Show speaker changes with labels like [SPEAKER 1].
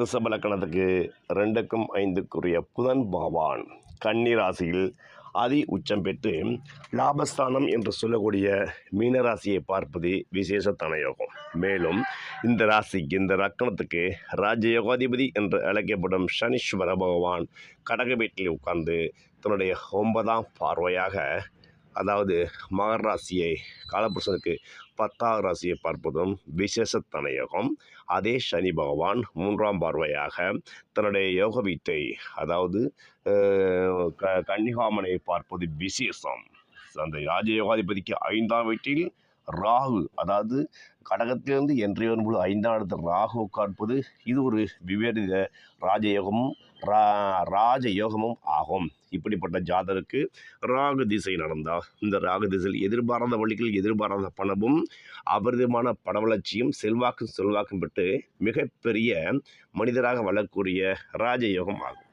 [SPEAKER 1] ரிஷபலக்கணத்துக்கு ரெண்டுக்கும் ஐந்துக்குரிய புதன் பகவான் கன்னி ராசியில் அதி உச்சம் பெற்று லாபஸ்தானம் என்று சொல்லக்கூடிய மீனராசியை பார்ப்பது விசேஷத்தான யோகம். மேலும் இந்த ராசிக்கு இந்த ரக்கணத்துக்கு ராஜயோகாதிபதி என்று அழைக்கப்படும் சனீஸ்வர பகவான் கடக வீட்டில் உட்கார்ந்து தன்னுடைய ஒன்பதாம் பார்வையாக அதாவது மகர ராசியை காலபுருஷனுக்கு பத்தாவது ராசியை பார்ப்பதும் விசேஷத்தன யோகம் அதே சனி பகவான் மூன்றாம் பார்வையாக தன்னுடைய யோக வீட்டை அதாவது க கன்னிகாமனை பார்ப்பது விசேஷம். அந்த ராஜயோகாதிபதிக்கு ஐந்தாம் வீட்டில் ராகு. அதாவது கடகத்திலிருந்து என்றே வரும்போது ஐந்தாம் இடத்தில் ராகு உட்கார்ப்பது இது ஒரு விபரீத ராஜயோகமும் ரா ராஜயோகமும் ஆகும். இப்படிப்பட்ட ஜாதருக்கு ராகு திசை நடந்தால் இந்த ராகு திசையில் எதிர்பாராத வழிகளில் எதிர்பாராத பணமும் அபரிதமான பண வளர்ச்சியும் செல்வாக்கும் செல்வாக்கும் பெற்று மிகப்பெரிய மனிதராக வளரக்கூடிய ராஜயோகம் ஆகும்.